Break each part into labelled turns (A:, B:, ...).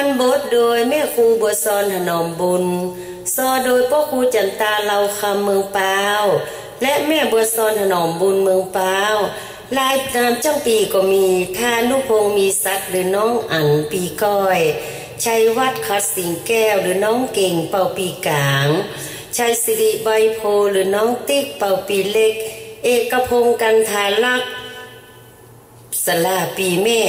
A: สันบทโดยแม่ครูบัวซอนถนอมบุญ ซอโดยพ่อครูจันตาเราคำเมืองเปาและแม่บัวซอนถนอมบุญเมืองเปาลายนามจ้งปีก็มีทานุพงมีสัตว์หรือน้องอันปีก้อยชัยวัดคัดสิงแก้วหรือน้องเก่งเป่าปีกลางชัยสิริใบโพหรือน้องติ๊กเป่าปีเล็ก เอกพงกันทาลักษสลาปีแม่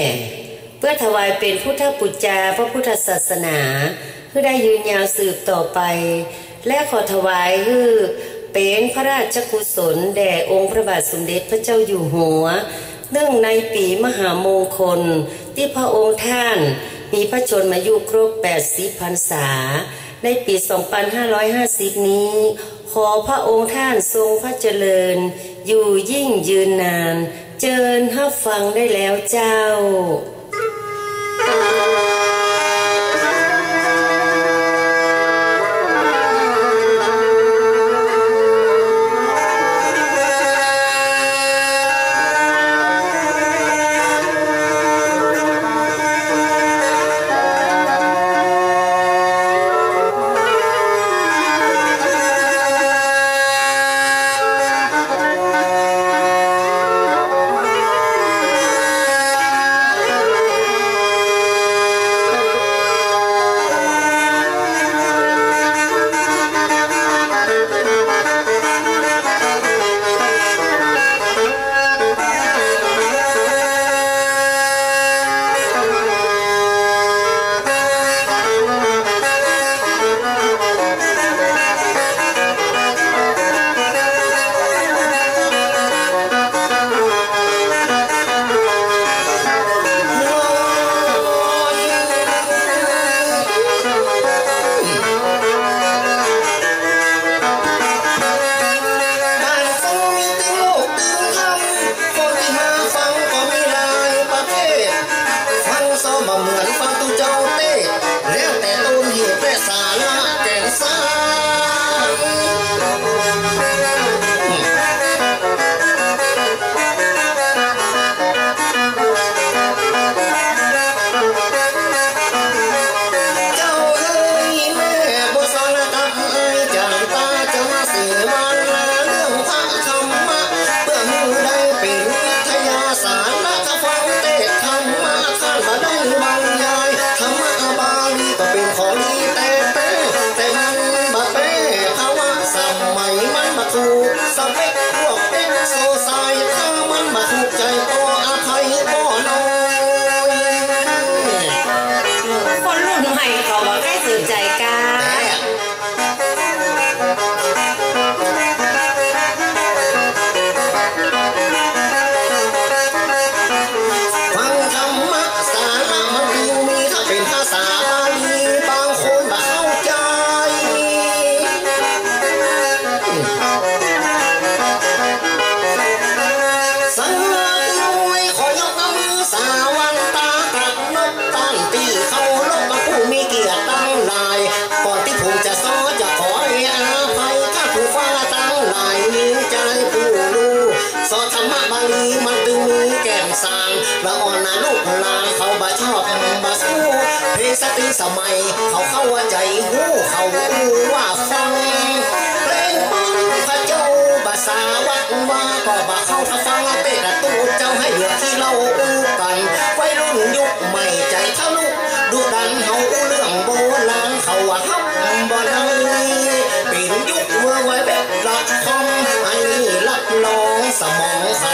A: เพื่อถวายเป็นพุทธปุจจาพระพุทธศาสนาเพื่อได้ยืนยาวสืบต่อไป และขอถวายคือเป็นพระราชกุศลแด่องค์พระบาทสมเด็จพระเจ้าอยู่หัว เนื่องในปีมหามงคล ที่พระองค์ท่านมีพระชนมายุครบ80พรรษา ในปี 2550 นี้ ขอพระองค์ท่านทรงพระเจริญ อยู่ยิ่งยืนนาน เจริญฮับฟังได้แล้วเจ้า 在家。
B: สติสมัย เขาเข้าใจหูเขาอูว่าฟังเพลงปังพระเจ้าภาษาวัดว่าก็บาเข้าถ้าฟังเตะตูเจ้าให้เหลือที่เราอู้กันไว้รุ่นยุคใหม่ใจทะลุดูดันเขาเรื่องโบราณเขาว่าฮับบ่ได้เป็นยุคเมื่อไว้แบบละคอมอันนี้รับรองสมองเ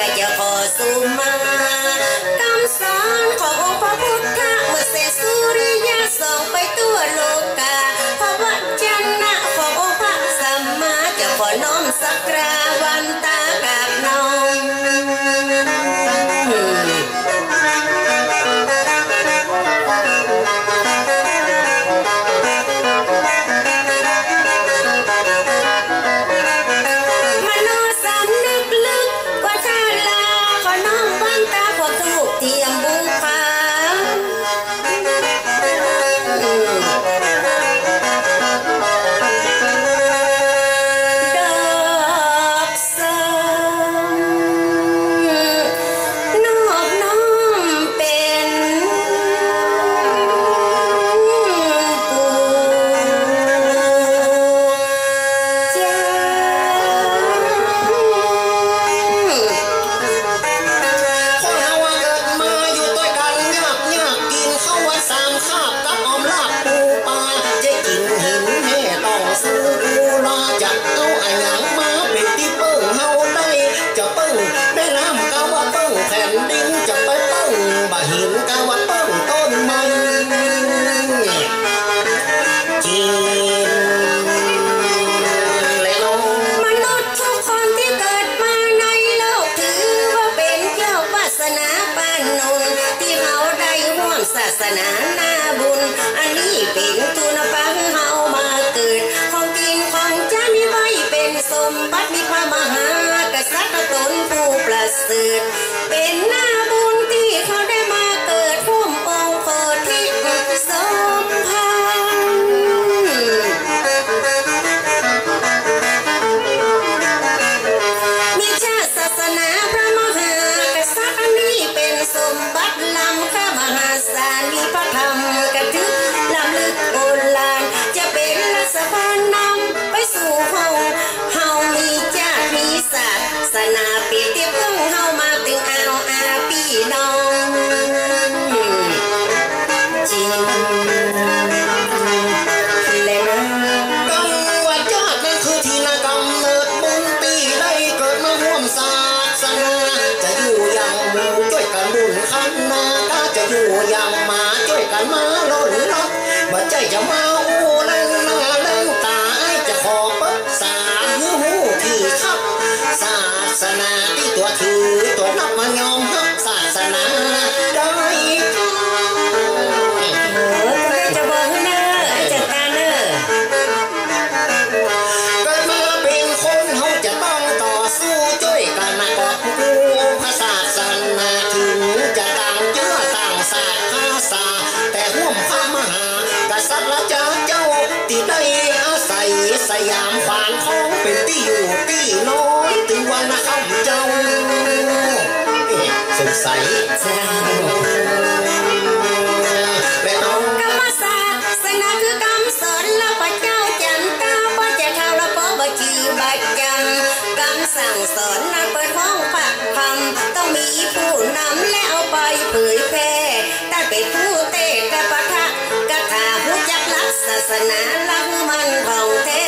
B: ก็
A: จะขอ นา
B: หน้าบุ
A: ญ อันนี้เป็นตุนปังเฮามาเกิด ของกินของจะมีไว้เป็นสมบัติมีพระมหากษัตริย์ตนผู้ประเสริฐเป็นหน้า บ่ใจจะ
B: เมาล่นหน้าเล่นตาไอ้จะขอปรึกษาหูที่ครับ ศาสนาที่ตัวถือตัวนับมายอม ยามฝานทองเป็นที่อยู่ที่น้อยถึงวันคำเจ้าเอ๊ะสงสัย
A: จ้า
B: และน้อง
A: กรรมาซาศาสนาคือกรรมสอนเราปะเจ้าจันตาพระเจ้าเท่าและพ่อบจือบัจจังกรรมสั่งสอนนั้นเปิดห้องผักคำต้องมีผู้นำและเอาไปเผยแพร่แต่เป็นผู้เตะกะปะทะกะถาผู้จักรักศาสนาลักมันของแท้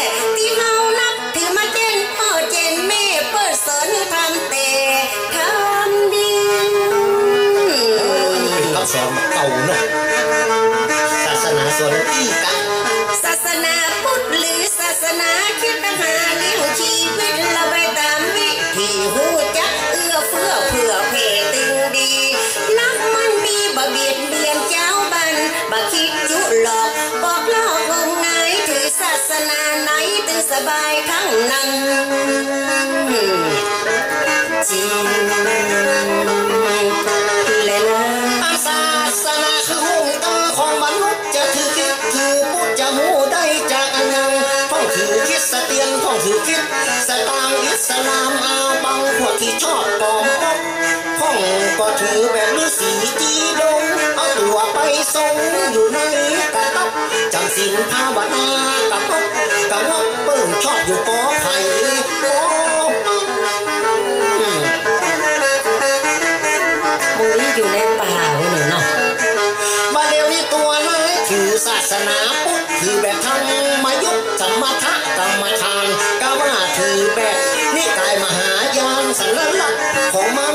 A: สบายทั้งนั้นจริงเลยนะ
B: ตามศาสนาคือห้องตาของมนุษย์จะถือคิดถือพุทธจะหูได้จากอันยังท่องถือคิดสเตียนท่องถือคิดสตางอิสลามอาบังพวกที่ชอบปอมปกท่องก็ถือแบบฤาษีจีดงเอาตัวไปทรงอยู่ใน จำศีลภาวนากับพบกับงบเปิ้งชอบอยู่ปอไผ่ปอ
A: มุ้ยอยู่ในป่าเว้หนูเนาะ
B: มาเร็วนี้ตัวน้อยถือศาสนาพุทธถือแบบธรรมยุทธสมถะกรรมฐานก็ว่าถือแบบนิกายมหายานสันลักษณ์ของมัน